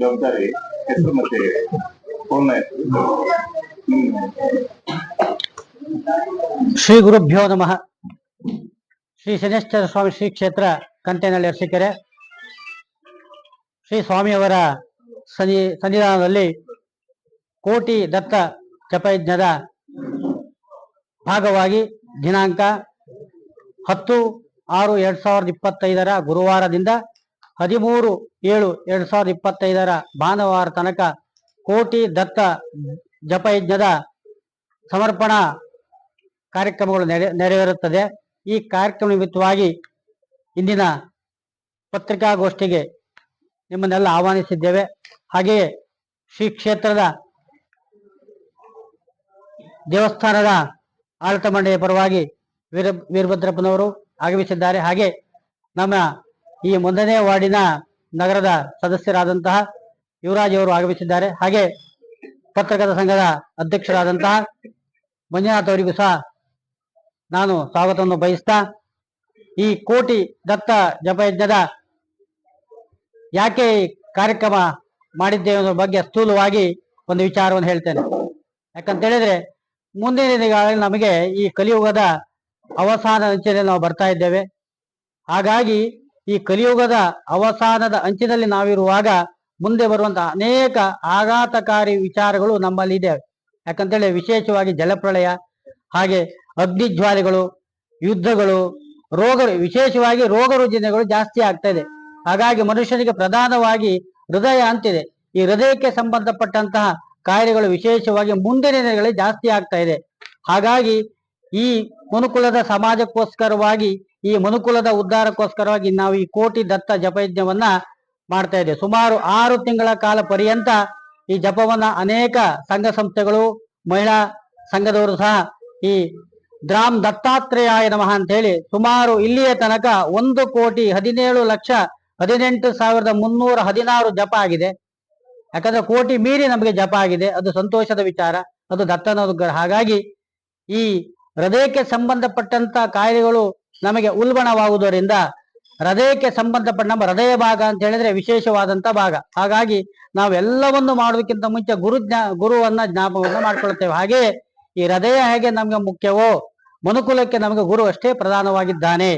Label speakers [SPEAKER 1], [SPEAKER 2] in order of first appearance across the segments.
[SPEAKER 1] ಜವಾಬ್ದಾರಿ. ಹೆಸರು ಮತ್ತೆ ಪೂರ್ಣ ಹೆಸರು.
[SPEAKER 2] ಶ್ರೀ ಗುರುಭ್ಯೋ ನಮಃ. ಶ್ರೀ ಶನೇಶ್ವರ ಸ್ವಾಮಿ ಶ್ರೀ ಕ್ಷೇತ್ರ ಕಂಟೇನಹಳ್ಳಿ ಅರಸೀಕೆರೆ. ಶ್ರೀ ಸ್ವಾಮಿಯವರ ಸನ್ನಿ ಸನ್ನಿಧಾನದಲ್ಲಿ ಕೋಟಿ ದತ್ತ ಜಪಯಜ್ಞದ ಭಾಗವಾಗಿ ದಿನಾಂಕ ಹತ್ತು, ಆರು, ಎರಡ್ ಸಾವಿರದ ಇಪ್ಪತ್ತೈದರ ಗುರುವಾರದಿಂದ ಹದಿಮೂರು, ಏಳು, ಎರಡ್ ಸಾವಿರದ ಇಪ್ಪತ್ತೈದರ ಭಾನುವಾರ ತನಕ ಕೋಟಿ ದತ್ತ ಜಪಯಜ್ಞದ ಸಮರ್ಪಣಾ ಕಾರ್ಯಕ್ರಮಗಳು ನೆರೆ, ನೆರವೇರುತ್ತದೆ. ಈ ಕಾರ್ಯಕ್ರಮ ನಿಮಿತ್ತವಾಗಿ ಇಂದಿನ ಪತ್ರಿಕಾಗೋಷ್ಠಿಗೆ ನಿಮ್ಮನ್ನೆಲ್ಲ ಆಹ್ವಾನಿಸಿದ್ದೇವೆ. ಹಾಗೆಯೇ ಶ್ರೀ ಕ್ಷೇತ್ರದ ದೇವಸ್ಥಾನದ ಆಡಳಿತ ಮಂಡಳಿಯ ಪರವಾಗಿ ವೀರ ವೀರಭದ್ರಪ್ಪನವರು ಆಗಮಿಸಿದ್ದಾರೆ. ಹಾಗೆ ನಮ್ಮ ಈ ಒಂದನೇ ವಾರ್ಡಿನ ನಗರದ ಸದಸ್ಯರಾದಂತಹ ಯುವರಾಜ್ ಅವರು ಆಗಮಿಸಿದ್ದಾರೆ. ಹಾಗೆ ಪತ್ರಕರ್ತರ ಸಂಘದ ಅಧ್ಯಕ್ಷರಾದಂತಹ ಮಂಜುನಾಥ್ ಅವರಿಗೂ ಸಹ ನಾನು ಸ್ವಾಗತವನ್ನು ಬಯಸ್ತಾ ಈ ಕೋಟಿ ದತ್ತ ಜಪಯಜ್ಞದ ಯಾಕೆ ಕಾರ್ಯಕ್ರಮ ಮಾಡಿದ್ದೇವೆ ಅನ್ನೋ ಬಗ್ಗೆ ಸ್ಥೂಲವಾಗಿ ಒಂದು ವಿಚಾರವನ್ನು ಹೇಳ್ತೇನೆ. ಯಾಕಂತ ಹೇಳಿದ್ರೆ ಮುಂದಿನ ದಿನಗಳಲ್ಲಿ ನಮಗೆ ಈ ಕಲಿಯುಗದ ಅವಸಾನ ಅಂಚಿನಲ್ಲಿ ನಾವು ಬರ್ತಾ ಇದ್ದೇವೆ. ಹಾಗಾಗಿ ಈ ಕಲಿಯುಗದ ಅವಸಾನದ ಅಂಚಿನಲ್ಲಿ ನಾವಿರುವಾಗ ಮುಂದೆ ಬರುವಂತಹ ಅನೇಕ ಆಘಾತಕಾರಿ ವಿಚಾರಗಳು ನಮ್ಮಲ್ಲಿ ಇದೆ ಯಾಕಂತೇಳಿ ವಿಶೇಷವಾಗಿ ಜಲಪ್ರಳಯ, ಹಾಗೆ ಅಗ್ನಿಜ್ವಾಲೆಗಳು, ಯುದ್ಧಗಳು, ರೋಗ, ವಿಶೇಷವಾಗಿ ರೋಗ ರುಜಿನಗಳು ಜಾಸ್ತಿ ಆಗ್ತಾ ಇದೆ. ಹಾಗಾಗಿ ಮನುಷ್ಯನಿಗೆ ಪ್ರಧಾನವಾಗಿ ಹೃದಯ ಅಂತಿದೆ. ಈ ಹೃದಯಕ್ಕೆ ಸಂಬಂಧಪಟ್ಟಂತಹ ಕಾಯಿಲೆಗಳು ವಿಶೇಷವಾಗಿ ಮುಂದಿನ ದಿನಗಳಲ್ಲಿ ಜಾಸ್ತಿ ಆಗ್ತಾ ಇದೆ. ಹಾಗಾಗಿ ಈ ಮನುಕುಲದ ಸಮಾಜಕ್ಕೋಸ್ಕರವಾಗಿ, ಈ ಮನುಕುಲದ ಉದ್ಧಾರಕ್ಕೋಸ್ಕರವಾಗಿ ನಾವು ಈ ಕೋಟಿ ದತ್ತ ಜಪಯಜ್ಞವನ್ನ ಮಾಡ್ತಾ ಇದ್ದೇವೆ. ಸುಮಾರು ಆರು ತಿಂಗಳ ಕಾಲ ಪರ್ಯಂತ ಈ ಜಪವನ್ನ ಅನೇಕ ಸಂಘ ಸಂಸ್ಥೆಗಳು, ಮಹಿಳಾ ಸಂಘದವರು ಸಹ ಈ ದ್ರಾಮ್ ದತ್ತಾತ್ರೇಯಾಯ ನಮಃ ಅಂತ ಹೇಳಿ ಸುಮಾರು ಇಲ್ಲಿಯ ತನಕ ಒಂದು ಕೋಟಿ ಹದಿನೇಳು ಲಕ್ಷ ಹದಿನೆಂಟು ಸಾವಿರದ ಮುನ್ನೂರ ಹದಿನಾರು ಜಪ ಆಗಿದೆ. ಯಾಕಂದ್ರೆ ಕೋಟಿ ಮೀರಿ ನಮಗೆ ಜಪ ಆಗಿದೆ. ಅದು ಸಂತೋಷದ ವಿಚಾರ, ಅದು ದತ್ತನ ಹಾಗಾಗಿ ಈ ಹೃದಯಕ್ಕೆ ಸಂಬಂಧಪಟ್ಟಂತ ಕಾಯಿಲೆಗಳು ನಮಗೆ ಉಲ್ಬಣವಾಗುವುದರಿಂದ ಹೃದಯಕ್ಕೆ ಸಂಬಂಧಪಟ್ಟ ನಮ್ಮ ಹೃದಯ ಭಾಗ ಅಂತ ಹೇಳಿದ್ರೆ ವಿಶೇಷವಾದಂತ ಭಾಗ. ಹಾಗಾಗಿ ನಾವೆಲ್ಲವನ್ನು ಮಾಡೋದಕ್ಕಿಂತ ಮುಂಚೆ ಗುರು ಜ್ಞಾ, ಗುರುವನ್ನ ಜ್ಞಾಪವನ್ನು ಮಾಡ್ಕೊಳ್ತೇವೆ. ಹಾಗೆಯೇ ಈ ಹೃದಯ ಹೇಗೆ ನಮ್ಗೆ ಮುಖ್ಯವೋ ಮನುಕುಲಕ್ಕೆ ನಮಗೆ ಗುರು ಅಷ್ಟೇ ಪ್ರಧಾನವಾಗಿದ್ದಾನೆ.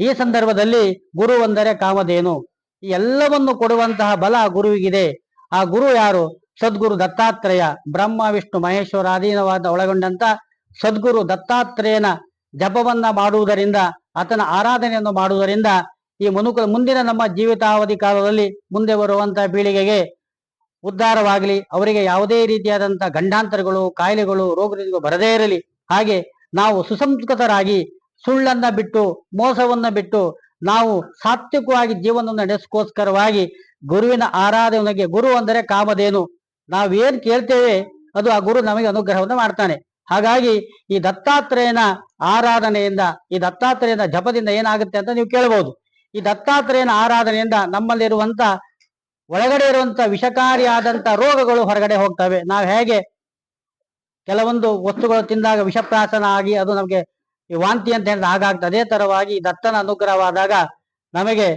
[SPEAKER 2] ಈ ಸಂದರ್ಭದಲ್ಲಿ ಗುರು ಅಂದರೆ ಕಾಮಧೇನು. ಎಲ್ಲವನ್ನು ಕೊಡುವಂತಹ ಬಲ ಗುರುವಿಗಿದೆ. ಆ ಗುರು ಯಾರು? ಸದ್ಗುರು ದತ್ತಾತ್ರೇಯ. ಬ್ರಹ್ಮ, ವಿಷ್ಣು, ಮಹೇಶ್ವರ ಅಧೀನವಾದ ಒಳಗೊಂಡಂತ ಸದ್ಗುರು ದತ್ತಾತ್ರೇಯನ ಜಪವನ್ನ ಮಾಡುವುದರಿಂದ, ಆತನ ಆರಾಧನೆಯನ್ನು ಮಾಡುವುದರಿಂದ ಈ ಮನುಕುಲ ಮುಂದಿನ ನಮ್ಮ ಜೀವಿತಾವಧಿ ಕಾಲದಲ್ಲಿ ಮುಂದೆ ಬರುವಂತಹ ಪೀಳಿಗೆಗೆ ಉದ್ಧಾರವಾಗಲಿ. ಅವರಿಗೆ ಯಾವುದೇ ರೀತಿಯಾದಂತಹ ಗಂಡಾಂತರಗಳು, ಕಾಯಿಲೆಗಳು ರೋಗಗಳು ಬರದೇ ಇರಲಿ. ಹಾಗೆ ನಾವು ಸುಸಂಸ್ಕೃತರಾಗಿ ಸುಳ್ಳನ್ನ ಬಿಟ್ಟು, ಮೋಸವನ್ನ ಬಿಟ್ಟು, ನಾವು ಸಾತ್ವಿಕವಾಗಿ ಜೀವನವನ್ನು ನಡೆಸ್ಕೋಸ್ಕರವಾಗಿ ಗುರುವಿನ ಆರಾಧನೆಗೆ, ಗುರು ಅಂದರೆ ಕಾಮಧೇನು. ನಾವೇನ್ ಕೇಳ್ತೇವೆ, ಅದು ಆ ಗುರು ನಮಗೆ ಅನುಗ್ರಹವನ್ನು ಮಾಡ್ತಾನೆ. ಹಾಗಾಗಿ ಈ ದತ್ತಾತ್ರೇಯನ ಆರಾಧನೆಯಿಂದ, ಈ ದತ್ತಾತ್ರೇಯನ ಜಪದಿಂದ ಏನಾಗುತ್ತೆ ಅಂತ ನೀವು ಕೇಳಬಹುದು ಈ ದತ್ತಾತ್ರೇಯನ ಆರಾಧನೆಯಿಂದ ನಮ್ಮಲ್ಲಿರುವಂತ ಒಳಗಡೆ ಇರುವಂತ ವಿಷಕಾರಿಯಾದಂತ ರೋಗಗಳು ಹೊರಗಡೆ ಹೋಗ್ತವೆ. ನಾವು ಹೇಗೆ ಕೆಲವೊಂದು ವಸ್ತುಗಳು ತಿಂದಾಗ ವಿಷಪ್ರಾಸನ ಆಗಿ ಅದು ನಮಗೆ ವಾಂತಿ ಅಂತ ಹೇಳಿದ್ರೆ ಹಾಗಾಗ್ತದೆ. ಅದೇ ತರವಾಗಿ ದತ್ತನ ಅನುಗ್ರಹವಾದಾಗ ನಮಗೆ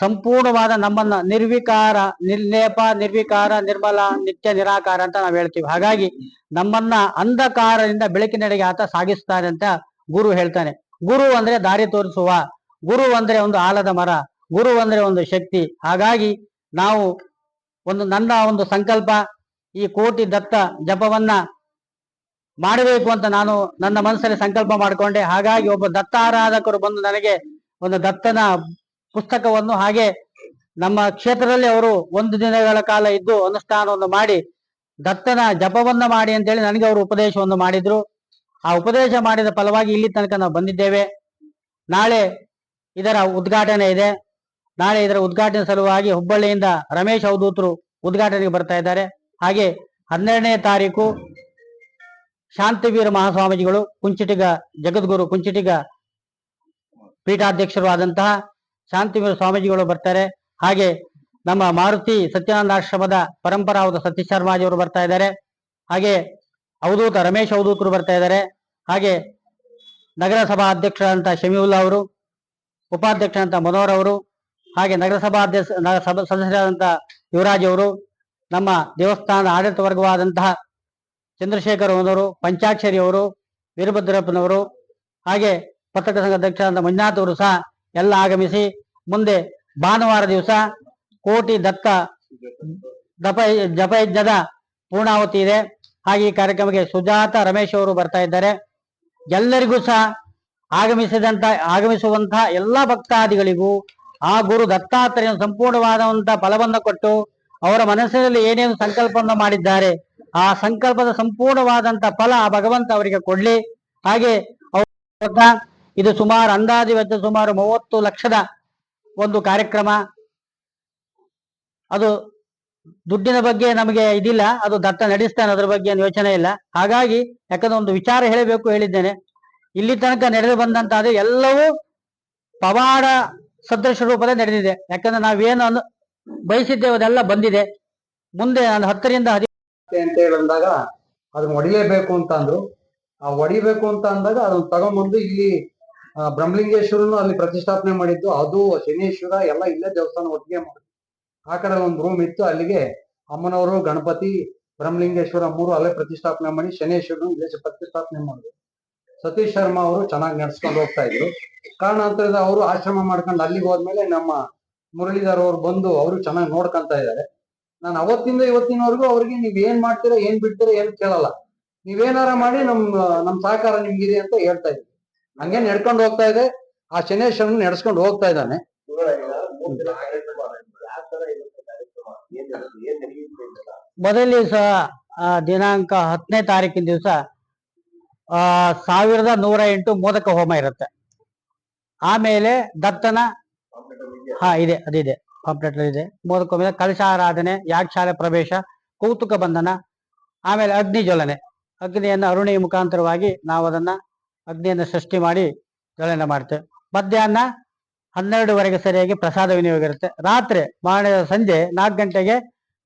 [SPEAKER 2] ಸಂಪೂರ್ಣವಾದ ನಮ್ಮನ್ನ ನಿರ್ವಿಕಾರ, ನಿರ್ಲೇಪ, ನಿರ್ವಿಕಾರ, ನಿರ್ಮಲ, ನಿತ್ಯ ನಿರಾಕಾರ ಅಂತ ನಾವು ಹೇಳ್ತೀವಿ. ಹಾಗಾಗಿ ನಮ್ಮನ್ನ ಅಂಧಕಾರದಿಂದ ಬೆಳಕಿನೆಡೆಗೆ ಆತ ಸಾಗಿಸ್ತಾನೆ ಅಂತ ಗುರು ಹೇಳ್ತಾನೆ. ಗುರು ಅಂದ್ರೆ ದಾರಿ ತೋರಿಸುವ, ಗುರು ಅಂದ್ರೆ ಒಂದು ಆಲದ ಮರ, ಗುರು ಅಂದ್ರೆ ಒಂದು ಶಕ್ತಿ. ಹಾಗಾಗಿ ನಾವು ಒಂದು ನನ್ನ ಒಂದು ಸಂಕಲ್ಪ, ಈ ಕೋಟಿ ದತ್ತ ಜಪವನ್ನ ಮಾಡಬೇಕು ಅಂತ ನಾನು ನನ್ನ ಮನಸ್ಸಲ್ಲಿ ಸಂಕಲ್ಪ ಮಾಡಿಕೊಂಡೆ. ಹಾಗಾಗಿ ಒಬ್ಬ ದತ್ತ ಆರಾಧಕರು ಬಂದು ನನಗೆ ಒಂದು ದತ್ತನ ಪುಸ್ತಕವನ್ನು ಹಾಗೆ ನಮ್ಮ ಕ್ಷೇತ್ರದಲ್ಲಿ ಅವರು ಒಂದು ದಿನಗಳ ಕಾಲ ಇದ್ದು ಅನುಷ್ಠಾನವನ್ನು ಮಾಡಿ ದತ್ತನ ಜಪವನ್ನ ಮಾಡಿ ಅಂತೇಳಿ ನನಗೆ ಅವರು ಉಪದೇಶವನ್ನು ಮಾಡಿದ್ರು. ಆ ಉಪದೇಶ ಮಾಡಿದ ಫಲವಾಗಿ ಇಲ್ಲಿ ತನಕ ನಾವು ಬಂದಿದ್ದೇವೆ. ನಾಳೆ ಇದರ ಉದ್ಘಾಟನೆ ಇದೆ. ನಾಳೆ ಇದರ ಉದ್ಘಾಟನೆ ಸಲುವಾಗಿ ಹುಬ್ಬಳ್ಳಿಯಿಂದ ರಮೇಶ್ ಅವಧೂತರು ಉದ್ಘಾಟನೆಗೆ ಬರ್ತಾ ಇದ್ದಾರೆ. ಹಾಗೆ ಹನ್ನೆರಡನೇ ತಾರೀಕು ಶಾಂತಿವೀರ ಮಹಾಸ್ವಾಮೀಜಿಗಳು ಕುಂಚಿಟಿಗ ಜಗದ್ಗುರು ಕುಂಚಿಟಿಗ ಪೀಠಾಧ್ಯಕ್ಷರು ಆದಂತಹ ಶಾಂತಿವೀರ ಸ್ವಾಮೀಜಿಗಳು ಬರ್ತಾರೆ. ಹಾಗೆ ನಮ್ಮ ಮಾರುತಿ ಸತ್ಯಾನಂದ ಆಶ್ರಮದ ಪರಂಪರಾವತ ಸತೀಶ್ ಶರ್ಮಾಜಿಯವರು ಬರ್ತಾ ಇದ್ದಾರೆ. ಹಾಗೆ ಅವಧೂತ ರಮೇಶ್ ಅವಧೂತರು ಬರ್ತಾ ಇದ್ದಾರೆ. ಹಾಗೆ ನಗರಸಭಾ ಅಧ್ಯಕ್ಷರಾದಂಥ ಶಮೀವುಲ್ಲಾ ಅವರು ಉಪಾಧ್ಯಕ್ಷರಂತ ಮನೋಹರ್ ಅವರು, ಹಾಗೆ ನಗರಸಭಾ ಅಧ್ಯಕ್ಷ ಸದಸ್ಯರಾದಂಥ ಯುವರಾಜ್ ಅವರು, ನಮ್ಮ ದೇವಸ್ಥಾನದ ಆಡಳಿತ ವರ್ಗವಾದಂತಹ ಚಂದ್ರಶೇಖರ್ ಅವರು ಪಂಚಾಕ್ಷರಿ ಅವರು, ವೀರಭದ್ರಪ್ಪನವರು, ಹಾಗೆ ಪತ್ರಕ ಸಂಘ ಅಧ್ಯಕ್ಷರಾದ ಮಂಜುನಾಥ್ ಅವರು ಸಹ ಎಲ್ಲ ಆಗಮಿಸಿ ಮುಂದೆ ಭಾನುವಾರ ದಿವಸ ಕೋಟಿ ದತ್ತ ದಪ ಜಪಯಜ್ಞದ ಪೂರ್ಣಾವತಿ ಇದೆ. ಹಾಗೆ ಈ ಕಾರ್ಯಕ್ರಮಕ್ಕೆ ಸುಜಾತ ರಮೇಶ್ ಅವರು ಬರ್ತಾ ಇದ್ದಾರೆ. ಎಲ್ಲರಿಗೂ ಸಹ ಆಗಮಿಸಿದಂತ ಆಗಮಿಸುವಂತಹ ಎಲ್ಲ ಭಕ್ತಾದಿಗಳಿಗೂ ಆ ಗುರು ದತ್ತಾತ್ರೇಯ ಸಂಪೂರ್ಣವಾದಂತಹ ಫಲವನ್ನು ಕೊಟ್ಟು ಅವರ ಮನಸ್ಸಿನಲ್ಲಿ ಏನೇನು ಸಂಕಲ್ಪವನ್ನು ಮಾಡಿದ್ದಾರೆ, ಆ ಸಂಕಲ್ಪದ ಸಂಪೂರ್ಣವಾದಂತ ಫಲ ಆ ಭಗವಂತ ಅವರಿಗೆ ಕೊಡ್ಲಿ. ಹಾಗೆ ಅವ್ರ ಇದು ಸುಮಾರು ಅಂದಾಜು ವೆಚ್ಚ ಸುಮಾರು ಮೂವತ್ತು ಲಕ್ಷದ ಒಂದು ಕಾರ್ಯಕ್ರಮ. ಅದು ದುಡ್ಡಿನ ಬಗ್ಗೆ ನಮಗೆ ಇದಿಲ್ಲ, ಅದು ದತ್ತ ನಡೆಸ್ತಾನೆ ಅದ್ರ ಬಗ್ಗೆ ಏನು ಯೋಚನೆ ಇಲ್ಲ. ಹಾಗಾಗಿ ಯಾಕಂದ್ರೆ ಒಂದು ವಿಚಾರ ಹೇಳಬೇಕು ಹೇಳಿದ್ದೇನೆ. ಇಲ್ಲಿ ತನಕ ನಡೆದು ಬಂದಂತಾದ್ರೆ ಎಲ್ಲವೂ ಪವಾಡ ಸದೃಶ ರೂಪದಲ್ಲಿ ನಡೆದಿದೆ. ಯಾಕಂದ್ರೆ ನಾವೇನು ಅನು ಬಯಸಿದ್ದೇವೆ ಅದೆಲ್ಲ ಬಂದಿದೆ. ಮುಂದೆ ನಾನು ಹತ್ತರಿಂದ ಹದಿ
[SPEAKER 3] ಅಂತ ಹೇಳಿದಾಗ ಅದನ್ನ ಹೊಡಿಲೇಬೇಕು ಅಂತ ಅಂದ್ರು. ಆ ಹೊಡಿಬೇಕು ಅಂತ ಅಂದಾಗ ಅದನ್ನ ತಗೊಂಡ್ಬಂದು ಇಲ್ಲಿ ಬ್ರಹ್ಮಲಿಂಗೇಶ್ವರನು ಅಲ್ಲಿ ಪ್ರತಿಷ್ಠಾಪನೆ ಮಾಡಿದ್ದು, ಅದು ಶನೇಶ್ವರ ಎಲ್ಲ ಇಲ್ಲೇ ದೇವಸ್ಥಾನ ಒಟ್ಟಿಗೆ ಮಾಡಿದ್ರು ಆ ಕಡೆ ಒಂದು ರೂಮ್ ಇತ್ತು, ಅಲ್ಲಿಗೆ ಅಮ್ಮನವರು, ಗಣಪತಿ, ಬ್ರಹ್ಮಲಿಂಗೇಶ್ವರ ಮೂರು ಅಲ್ಲೇ ಪ್ರತಿಷ್ಠಾಪನೆ ಮಾಡಿ ಶನೇಶ್ವರನು ಇಲ್ಲೇ ಪ್ರತಿಷ್ಠಾಪನೆ ಮಾಡಿದ್ರು. ಸತೀಶ್ ಶರ್ಮಾ ಅವರು ಚೆನ್ನಾಗಿ ನಡ್ಸ್ಕೊಂಡು ಹೋಗ್ತಾ ಇದ್ರು. ಕಾರಣಾಂತರದ ಅವರು ಆಶ್ರಮ ಮಾಡ್ಕೊಂಡು ಅಲ್ಲಿಗೆ ಹೋದ್ಮೇಲೆ ನಮ್ಮ ಮುರಳೀಧರ್ ಅವ್ರು ಬಂದು ಅವರು ಚೆನ್ನಾಗಿ ನೋಡ್ಕೊಂತ ಇದ್ದಾರೆ. ನಾನು ಅವತ್ತಿಂದ ಇವತ್ತಿನವರೆಗೂ ಅವ್ರಿಗೆ ನೀವ್ ಏನ್ ಮಾಡ್ತೀರಾ, ಏನ್ ಬಿಡ್ತೀರಾ, ಏನ್ ಕೇಳಲ್ಲ. ನೀವೇನಾರ ಮಾಡಿ ನಮ್ ನಮ್ ಸಹಕಾರ ನಿಮ್ಗಿದೆ ಅಂತ ಹೇಳ್ತಾ ಇದ್ವಿ ಹಂಗೆ ನಡ್ಕೊಂಡು ಹೋಗ್ತಾ ಇದೆ? ಆ ಶನೇಶ್ವರನ್ ನಡೆಸ್ಕೊಂಡು ಹೋಗ್ತಾ ಇದ್ದಾನೆ.
[SPEAKER 2] ಮೊದಲ ದಿವಸ ದಿನಾಂಕ ಹತ್ತನೇ ತಾರೀಕಿನ ದಿವಸ, ಆ, ಸಾವಿರದ ನೂರ ಎಂಟು ಮೋದಕ ಹೋಮ ಇರುತ್ತೆ. ಆಮೇಲೆ ದತ್ತನ, ಹಾ, ಇದೆ, ಅದಿದೆ ಪಾಂಪ್ಲೆಟ್ ಇದೆ. ಮೋದಕ ಹೋಮ ಕಲಶಾರಾಧನೆ, ಯಾಗಶಾಲೆ ಪ್ರವೇಶ, ಕೌತುಕ ಬಂಧನ, ಆಮೇಲೆ ಅಗ್ನಿ ಜ್ವಲನೆ ಅಗ್ನಿಯನ್ನು ಅರುಣಿ ಮುಖಾಂತರವಾಗಿ ನಾವು ಅದನ್ನ ಅಗ್ನಿಯನ್ನು ಸೃಷ್ಟಿ ಮಾಡಿ ಜ್ವಲನ ಮಾಡ್ತೇವೆ. ಮಧ್ಯಾಹ್ನ ಹನ್ನೆರಡುವರೆಗೆ ಸರಿಯಾಗಿ ಪ್ರಸಾದ ವಿನಿಯೋಗ ಇರುತ್ತೆ. ರಾತ್ರಿ ಮಾಡ ಸಂಜೆ ನಾಲ್ಕು ಗಂಟೆಗೆ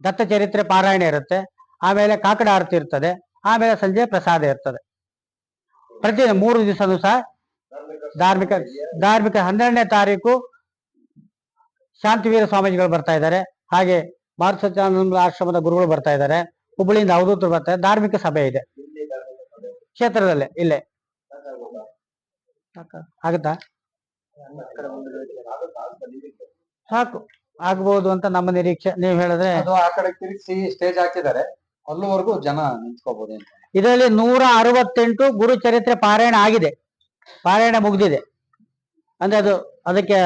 [SPEAKER 2] ದತ್ತ ಚರಿತ್ರೆ ಪಾರಾಯಣ ಇರುತ್ತೆ. ಆಮೇಲೆ ಕಾಕಡ ಆರತಿ ಇರ್ತದೆ. ಆಮೇಲೆ ಸಂಜೆ ಪ್ರಸಾದ ಇರ್ತದೆ. ಪ್ರತಿ ಮೂರು ದಿವಸನೂ ಸಹ ಧಾರ್ಮಿಕ ಧಾರ್ಮಿಕ ಹನ್ನೆರಡನೇ ತಾರೀಕು ಶಾಂತಿವೀರ ಸ್ವಾಮೀಜಿಗಳು ಬರ್ತಾ ಇದ್ದಾರೆ. ಹಾಗೆ ಮಾರುಸತ್ಯಾನಂದ ಆಶ್ರಮದ ಗುರುಗಳು ಬರ್ತಾ ಇದ್ದಾರೆ. ಹುಬ್ಬಳ್ಳಿಯಿಂದ ಅವಧೂತರು ಬರ್ತಾರೆ ಧಾರ್ಮಿಕ ಸಭೆ ಇದೆ. ಕ್ಷೇತ್ರದಲ್ಲೇ, ಇಲ್ಲೇ. ಆಗುತ್ತಾ? ಸಾಕು. ಆಗ್ಬೋದು ಅಂತ ನಮ್ಮ ನಿರೀಕ್ಷೆ. ನೀವ್ ಹೇಳಿದ್ರೆ
[SPEAKER 3] ಅದು ಆ ಕಡೆ ತಿರುಗಿಸಿ ಸ್ಟೇಜ್ ಹಾಕಿದ್ದಾರೆ. ಅಲ್ಲಿವರೆಗೂ ಜನ ನಿಂತ್ಕೋಬಹುದು ಅಂತ.
[SPEAKER 2] ಇದರಲ್ಲಿ ನೂರ ಅರವತ್ತೆಂಟು ಗುರು ಚರಿತ್ರೆ ಪಾರಾಯಣ ಆಗಿದೆ. ಪಾರಾಯಣ ಮುಗ್ದಿದೆ. ಅಂದ್ರೆ ಅದು ಅದಕ್ಕೆ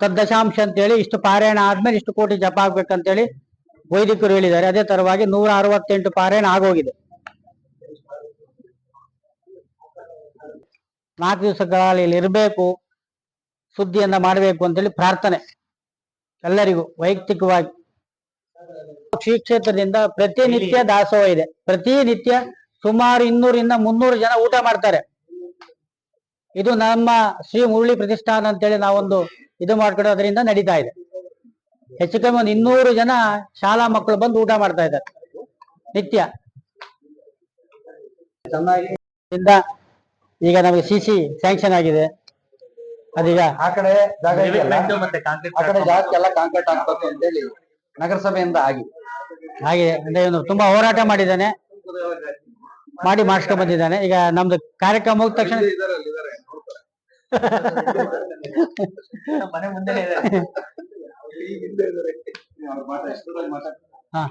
[SPEAKER 2] ತದ್ದಶಾಂಶ ಅಂತೇಳಿ ಇಷ್ಟು ಪಾರಾಯಣ ಆದ್ಮೇಲೆ ಇಷ್ಟು ಕೋಟಿ ಜಪ ಆಗ್ಬೇಕಂತೇಳಿ ವೈದಿಕರು ಹೇಳಿದ್ದಾರೆ. ಅದೇ ತರವಾಗಿ ನೂರ ಅರವತ್ತೆಂಟು ಪಾರಾಯಣ ಆಗೋಗಿದೆ. ನಾಲ್ಕು ಇಲ್ಲಿ ಇರಬೇಕು, ಸುದ್ದಿಯನ್ನ ಮಾಡಬೇಕು ಅಂತೇಳಿ ಪ್ರಾರ್ಥನೆ. ಎಲ್ಲರಿಗೂ ವೈಯಕ್ತಿಕವಾಗಿ. ಶ್ರೀ ಕ್ಷೇತ್ರದಿಂದ ಪ್ರತಿನಿತ್ಯ ದಾಸೋಹ ಇದೆ. ಪ್ರತಿನಿತ್ಯ ಸುಮಾರು ಇನ್ನೂರಿಂದ ಮುನ್ನೂರು ಜನ ಊಟ ಮಾಡ್ತಾರೆ. ಇದು ನಮ್ಮ ಶ್ರೀ ಮುರುಳಿ ಪ್ರತಿಷ್ಠಾನ ಅಂತೇಳಿ ನಾವೊಂದು ಇದು ಮಾಡ್ಕೊಂಡು ಅದರಿಂದ ನಡೀತಾ ಇದೆ. ಹೆಚ್ಚು ಕಮ್ಮಿ ಒಂದು ಇನ್ನೂರು ಜನ ಶಾಲಾ ಮಕ್ಕಳು ಬಂದು ಊಟ ಮಾಡ್ತಾ ಇದ್ದಾರೆ. ನಿತ್ಯ.
[SPEAKER 3] ಚೆನ್ನಾಗಿ
[SPEAKER 2] ಈಗ ನಮಗೆ ಸಿ ಸಿ ಸ್ಯಾಂಕ್ಷನ್ ಆಗಿದೆ. ಅದೀಗ
[SPEAKER 3] ಆ ಕಡೆ ಜಾಗ ಇದೆಯಲ್ಲ? ಆ ಕಡೆ ಜಾಸ್ತಿ ಎಲ್ಲ ಕಾಂಕ್ರೀಟ್ ಹಾಕ್ಬೇಕು ಅಂತೇಳಿ ನಗರಸಭೆಯಿಂದ ಆಗಿ.
[SPEAKER 2] ಹಾಗೆ ಅಂದ್ರೆ ಇವನು ತುಂಬಾ ಹೋರಾಟ ಮಾಡಿದ್ದಾನೆ. ಮಾಡಿ ಮಾಡಿಸ್ಕೊಂಡ್ ಬಂದಿದ್ದಾನೆ. ಈಗ ನಮ್ದು ಕಾರ್ಯಕ್ರಮ ಮುಗಿದ ತಕ್ಷಣ
[SPEAKER 1] ಮನೆ ಮುಂದೆ
[SPEAKER 2] ಹಾ.